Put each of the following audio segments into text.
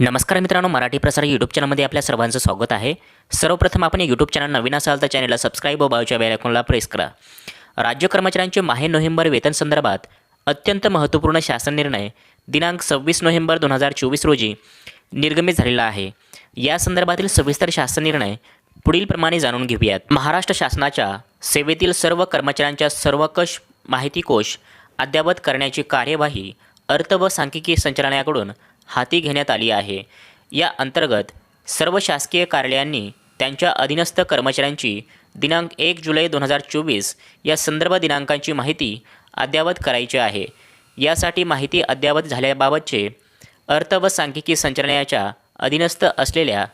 नमस्कार मित्रांनो मराठी प्रसार यूट्यूब चॅनलमध्ये आपल्या सर्वांचं स्वागत आहे. सर्वप्रथम आपण यूट्यूब चॅनल नवीन असाल तर चॅनलला सबस्क्राईब व बाजूच्या बेलायकॉनला प्रेस करा. राज्य कर्मचाऱ्यांचे माहे नोव्हेंबर वेतन संदर्भात अत्यंत महत्त्वपूर्ण शासन निर्णय दिनांक सव्वीस नोव्हेंबर दोन हजार चोवीस रोजी निर्गमित झालेला आहे. या संदर्भातील सविस्तर शासन निर्णय पुढीलप्रमाणे जाणून घेऊयात. महाराष्ट्र शासनाच्या सेवेतील सर्व कर्मचाऱ्यांच्या सर्वकष माहिती कोश अद्ययावत करण्याची कार्यवाही अर्थ व सांख्यिकी संचालनालयाकडून हाती घेण्यात आली आहे. या अंतर्गत सर्व शासकीय कार्यालयांनी त्यांच्या अधीनस्थ कर्मचाऱ्यांची दिनांक एक जुलै दोन हजार चोवीस या संदर्भ दिनांकांची माहिती अद्ययावत करायची आहे. यासाठी माहिती अद्ययावत झाल्याबाबतचे अर्थ व सांख्यिकी संचालनालयाच्या अधीनस्थ असलेल्या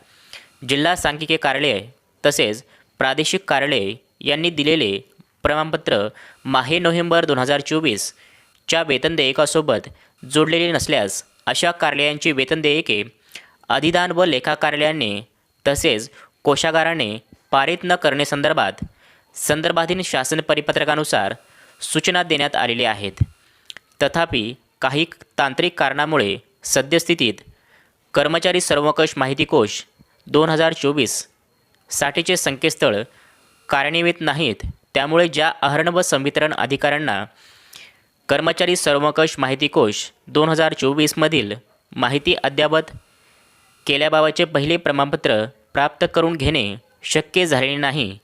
जिल्हा सांख्यिकी कार्यालय तसेच प्रादेशिक कार्यालय यांनी दिलेले प्रमाणपत्र माहे नोव्हेंबर दोन हजार चोवीसच्या वेतन देयकासोबत जोडलेले नसल्यास अशा कार्यालयांची वेतन देयके अधिदान व लेखा कार्यालयाने तसेच कोशागाराने पारित न करण्यासंदर्भात संदर्भाधीन शासन परिपत्रकानुसार सूचना देण्यात आलेल्या आहेत. तथापि काही तांत्रिक कारणामुळे सद्यस्थितीत कर्मचारी सर्वकष माहिती कोश दोन हजार चोवीस साठीचे संकेतस्थळ कार्यान्वित नाहीत. त्यामुळे ज्या आहरण व संवितरण अधिकाऱ्यांना कर्मचारी सर्वकष माहिती कोश दोन हजार चोवीसमधील माहिती अद्ययावत केल्याबाबतचे पहिले प्रमाणपत्र प्राप्त करून घेणे शक्य झालेले नाही.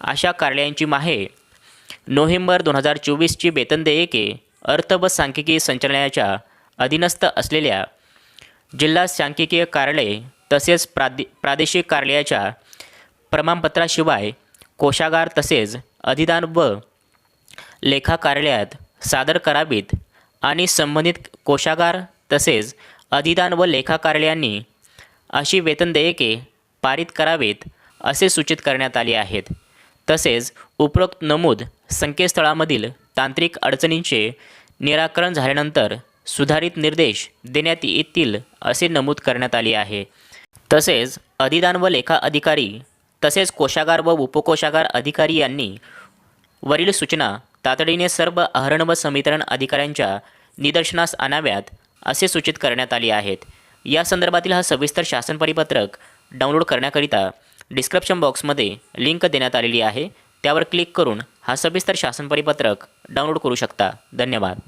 अशा कार्यालयांची माहे नोव्हेंबर दोन हजार चोवीसची वेतन देयके अर्थ व सांख्यिकी संचालनालयाच्या अधीनस्थ असलेल्या जिल्हा सांख्यिकीय कार्यालय तसेच प्रादे प्रादेशिक कार्यालयाच्या प्रमाणपत्राशिवाय कोशागार तसेच अधिदान व लेखा कार्यालयात सादर करावीत आणि संबंधित कोशागार तसेच अधिदान व लेखा कार्यालयांनी अशी वेतन देयके पारित करावीत असे सूचित करण्यात आले आहेत. तसेच उपरोक्त नमूद संकेतस्थळामधील तांत्रिक अडचणींचे निराकरण झाल्यानंतर सुधारित निर्देश देण्यात येतील असे नमूद करण्यात आले आहे. तसेच अधिदान व लेखा अधिकारी तसेच कोशागार व उपकोशागार अधिकारी यांनी वरील सूचना तातडीने सर्व आहरण व समीकरण अधिकाऱ्यांच्या निदर्शनास आणाव्यात असे सूचित करण्यात आले आहेत. या संदर्भातील हा सविस्तर शासन परिपत्रक डाउनलोड करण्याकरिता डिस्क्रिप्शन बॉक्समध्ये लिंक देण्यात आलेली आहे. त्यावर क्लिक करून हा सविस्तर शासन परिपत्रक डाउनलोड करू शकता. धन्यवाद.